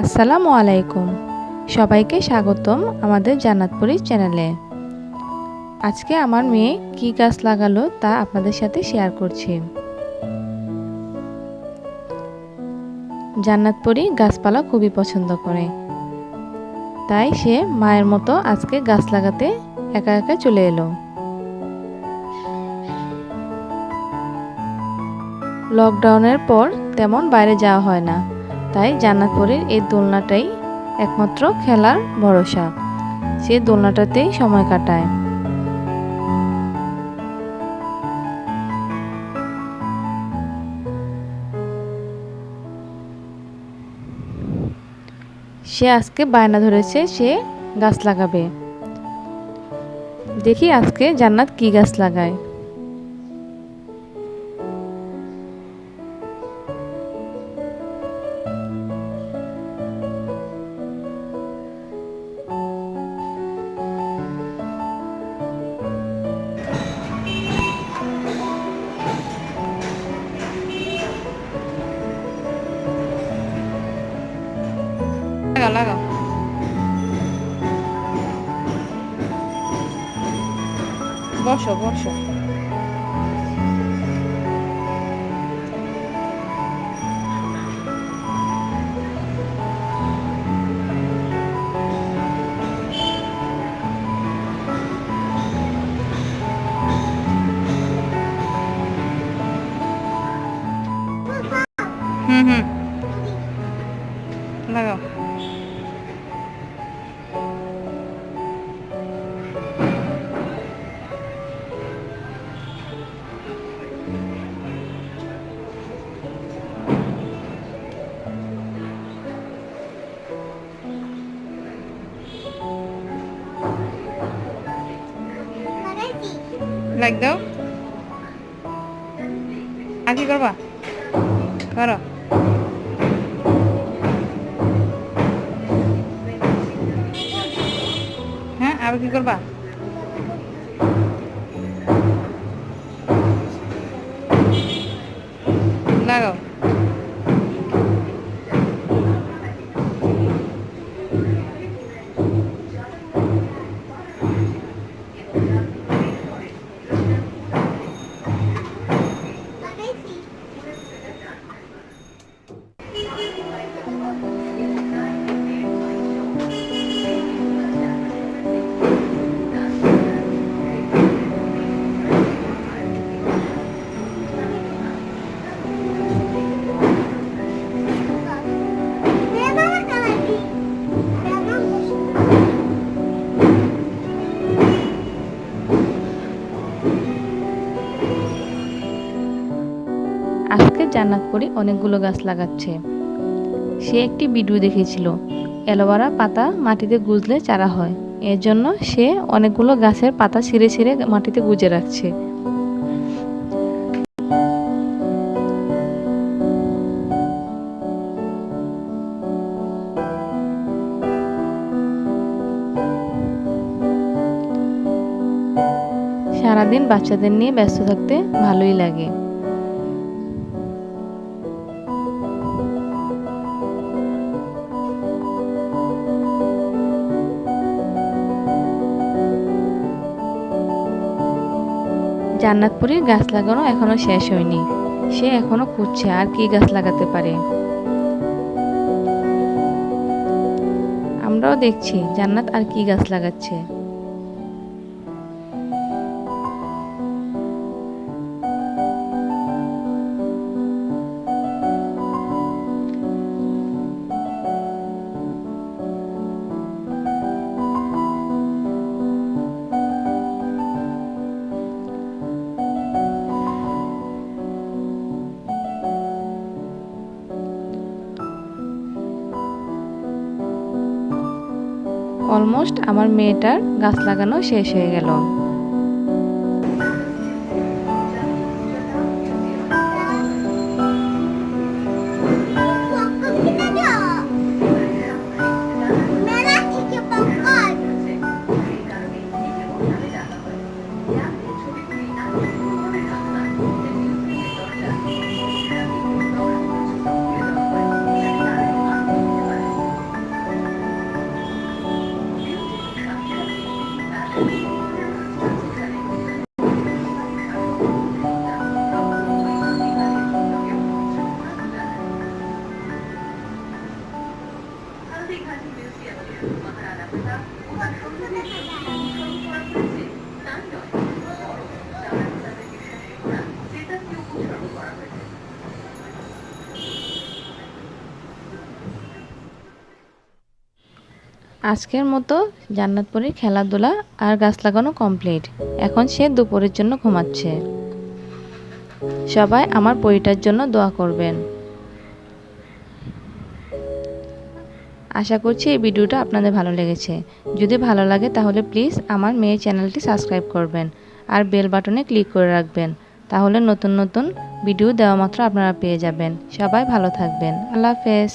আসসালামু আলাইকুম। সবাইকে স্বাগতম আমাদের জান্নাতপুরি চ্যানেলে। আজকে আমার মেয়ে কি গাছ লাগালো তা আপনাদের সাথে শেয়ার করছি। জান্নাতপুরি গাছপালা খুবই পছন্দ করে। তাই সে মায়ের মতো আজকে গাছ লাগাতে একা একা চলে এলো। লকডাউনের পর তেমন বাইরে যাওয়া হয় না। তাই জান্নাতপুরের এই দোলনাটাই একমাত্র খেলার ভরসা। সে দোলনাটাতেই সময় কাটায়। সে আজকে বায়না ধরেছে, সে গাছ লাগাবে। দেখি আজকে জান্নাত কি গাছ লাগায়। 快那个。不好笑，不好笑。嗯哼，那个。লাইক দাও আর কি করবা? করো। হ্যাঁ আর কি করবা? আজকে জান্নাতপুরি অনেকগুলো গাছ লাগাচ্ছে। সে একটি ভিডিও দেখেছিল। অ্যালোভেরা পাতা মাটিতে গুজলে চারা হয়। এর জন্য সে অনেকগুলো গাছের পাতা ছিঁড়ে ছিঁড়ে মাটিতে গুজে রাখছে। সারাদিন বাচ্চাদের নিয়ে ব্যস্ত থাকতে ভালোই লাগে। জান্নাতপুরীর গাছ লাগানো এখনও শেষ হয়নি। সে এখনও খুঁজছে আর কি গাছ লাগাতে পারে। আমরাও দেখছি জান্নাত আর কি গাছ লাগাচ্ছে। অলমোস্ট আমার মেয়েটার গাছ লাগানো শেষ হয়ে গেল। আজকের মতো জান্নাতপুরীর খেলাধুলা আর গাছ লাগানো কমপ্লিট এখন সে দুপুরের জন্য ঘুমাচ্ছে। সবাই আমার পরিটার জন্য দোয়া করবেন। আশা করছি এই ভিডিওটা আপনাদের ভালো লেগেছে। যদি ভালো লাগে তাহলে প্লিজ আমার মেয়ের চ্যানেলটি সাবস্ক্রাইব করবেন আর বেল বাটনে ক্লিক করে রাখবেন। তাহলে নতুন নতুন ভিডিও দেওয়া মাত্র আপনারা পেয়ে যাবেন। সবাই ভালো থাকবেন। আল্লাহ হাফেজ।